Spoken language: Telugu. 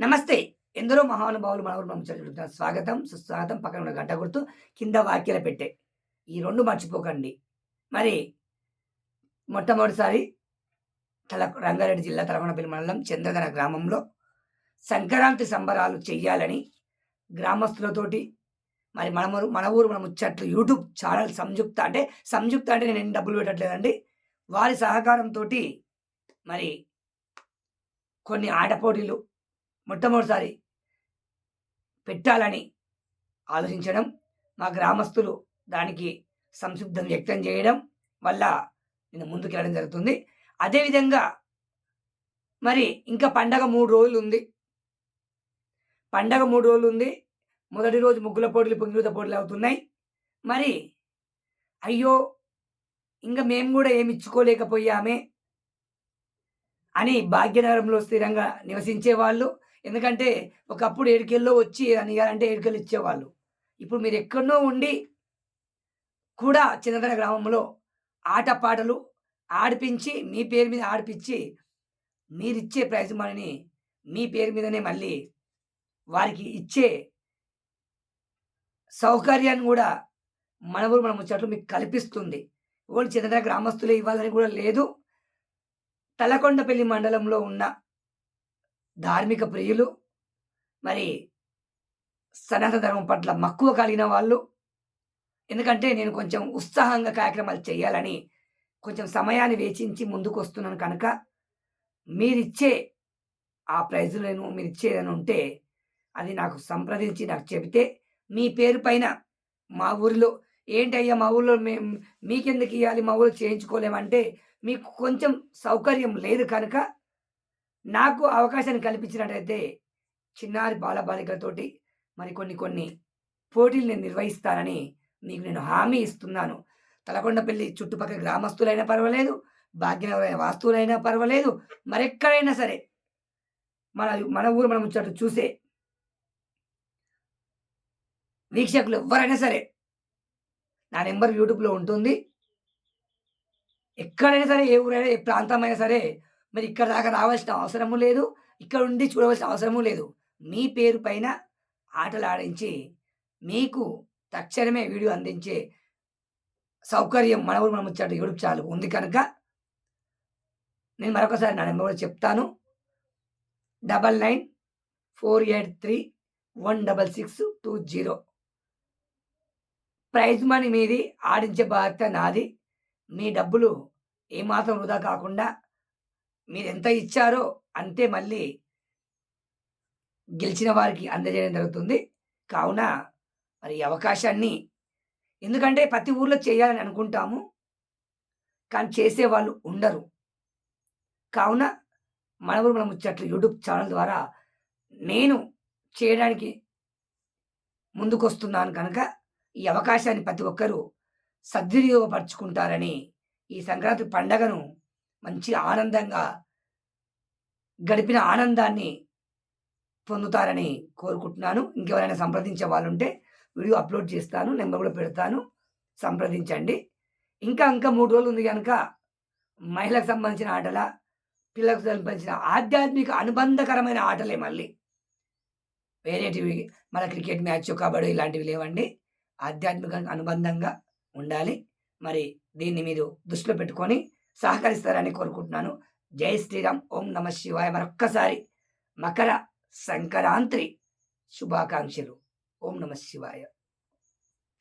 నమస్తే. ఎందరో మహానుభావులు మనవరు మనం స్వాగతం సుస్వాగతం పక్కన ఉన్న గంట గుర్తు కింద వాక్యాల పెట్టే. ఈ రెండు మర్చిపోకండి. మరి మొట్టమొదటిసారి తల రంగారెడ్డి జిల్లా తలకొండపల్లి మండలం చంద్రధన గ్రామంలో సంక్రాంతి సంబరాలు చెయ్యాలని గ్రామస్తులతోటి మరి మన మన ఊరు మన ముచ్చట్లు యూట్యూబ్ ఛానల్ సంయుక్త అంటే సంయుక్త అంటే నేను ఏం డబ్బులు పెట్టట్లేదండి. వారి సహకారంతో మరి కొన్ని ఆట పోటీలు మొట్టమొదటిసారి పెట్టాలని ఆలోచించడం మా గ్రామస్తులు దానికి సంసిద్ధం వ్యక్తం చేయడం వల్ల నేను ముందుకు వెళ్ళడం జరుగుతుంది. అదేవిధంగా మరి ఇంకా పండగ మూడు రోజులు ఉంది. పండగ మూడు రోజులు ఉంది. మొదటి రోజు ముగ్గుల పోటీలు పొంగిలుత పోటీలు అవుతున్నాయి. మరి అయ్యో ఇంకా మేము కూడా ఏమి ఇచ్చుకోలేకపోయామే అని భాగ్యనగరంలో స్థిరంగా నివసించే వాళ్ళు ఎందుకంటే ఒకప్పుడు ఏడుకెళ్ళో వచ్చి అని అంటే ఏడుకెళ్ళి ఇచ్చేవాళ్ళు. ఇప్పుడు మీరు ఎక్కడో ఉండి కూడా చిన్నతన గ్రామంలో ఆటపాటలు ఆడిపించి మీ పేరు మీద ఆడిపించి మీరిచ్చే ప్రైజ్ మనీని మీ పేరు మీదనే మళ్ళీ వారికి ఇచ్చే సౌకర్యాన్ని కూడా మన ఊరు మన ముచ్చట్లు మీకు కల్పిస్తుంది. ఓన్లీ చిన్నతన గ్రామస్తులే ఇవ్వాలని కూడా లేదు. తలకొండపల్లి మండలంలో ఉన్న ధార్మిక ప్రియులు మరి సనాతన ధర్మం పట్ల మక్కువ కలిగిన వాళ్ళు. ఎందుకంటే నేను కొంచెం ఉత్సాహంగా కార్యక్రమాలు చేయాలని కొంచెం సమయాన్ని వేచించి ముందుకు వస్తున్నాను కనుక మీరిచ్చే ఆ ప్రైజులు నేను మీరు ఇచ్చేదని ఉంటే అది నాకు సంప్రదించి నాకు చెబితే మీ పేరు పైన మా ఊరిలో ఏంటయ్యా మా ఊళ్ళో మేము మీకెందుకు ఇవ్వాలి మా ఊళ్ళో చేయించుకోలేమంటే మీకు కొంచెం సౌకర్యం లేదు కనుక నాకు అవకాశాన్ని కల్పించినట్టయితే చిన్నారి బాలబాలికలతోటి మరి కొన్ని కొన్ని పోటీలు నేను నిర్వహిస్తానని మీకు నేను హామీ ఇస్తున్నాను. తలకొండపల్లి చుట్టుపక్కల గ్రామస్తులైనా పర్వాలేదు భాగ్యనగరైన వాస్తువులైనా పర్వాలేదు మరెక్కడైనా సరే మన మన ఊరు మనం ముచ్చట చూసే వీక్షకులు ఎవరైనా సరే నా నెంబర్ యూట్యూబ్లో ఉంటుంది. ఎక్కడైనా సరే ఏ ఊరైనా ఏ ప్రాంతమైనా సరే మరి ఇక్కడ దాకా రావాల్సిన అవసరము లేదు. ఇక్కడ ఉండి చూడవలసిన అవసరము లేదు. మీ పేరు పైన ఆటలు ఆడించి మీకు తక్షణమే వీడియో అందించే సౌకర్యం మన ఊరు మనం ముచ్చట యూట్యూబ్ ఛానల్ ఉంది కనుక నేను మరొకసారి నా నెంబర్ కూడా చెప్తాను. Double nine four eight three one double six two zero. Prize money మీది ఆడించే బాధ్యత నాది. మీ డబ్బులు ఏమాత్రం వృధా కాకుండా మీరు ఎంత ఇచ్చారో అంతే మళ్ళీ గెలిచిన వారికి అందజేయడం జరుగుతుంది. కావున మరి ఈ అవకాశాన్ని ఎందుకంటే ప్రతి ఊర్లో చేయాలని అనుకుంటాము. కానీ చేసేవాళ్ళు ఉండరు. కావున మన ఊరు మనం ముచ్చట్లు యూట్యూబ్ ఛానల్ ద్వారా నేను చేయడానికి ముందుకొస్తున్నాను కనుక ఈ అవకాశాన్ని ప్రతి ఒక్కరూ సద్వినియోగపరచుకుంటారని ఈ సంక్రాంతి పండగను మంచి ఆనందంగా గడిపిన ఆనందాన్ని పొందుతారని కోరుకుంటున్నాను. ఇంకెవరైనా సంప్రదించే వాళ్ళు ఉంటే వీడియో అప్లోడ్ చేస్తాను నెంబర్ కూడా పెడతాను. సంప్రదించండి. ఇంకా ఇంకా మూడు రోజులు ఉంది కనుక మహిళకు సంబంధించిన ఆటల పిల్లలకు సంబంధించిన ఆధ్యాత్మిక అనుబంధకరమైన ఆటలే మళ్ళీ. వేరేటివి మన క్రికెట్ మ్యాచ్ కబడ్డీ ఇలాంటివి లేవండి. ఆధ్యాత్మిక అనుబంధంగా ఉండాలి. మరి దీన్ని మీరు దృష్టిలో పెట్టుకొని సహకరిస్తారని కోరుకుంటున్నాను. జై శ్రీరామ్. ఓం నమ శివాయ. మరొక్కసారి మకర సంక్రాంతి శుభాకాంక్షలు. ఓం నమ శివాయ.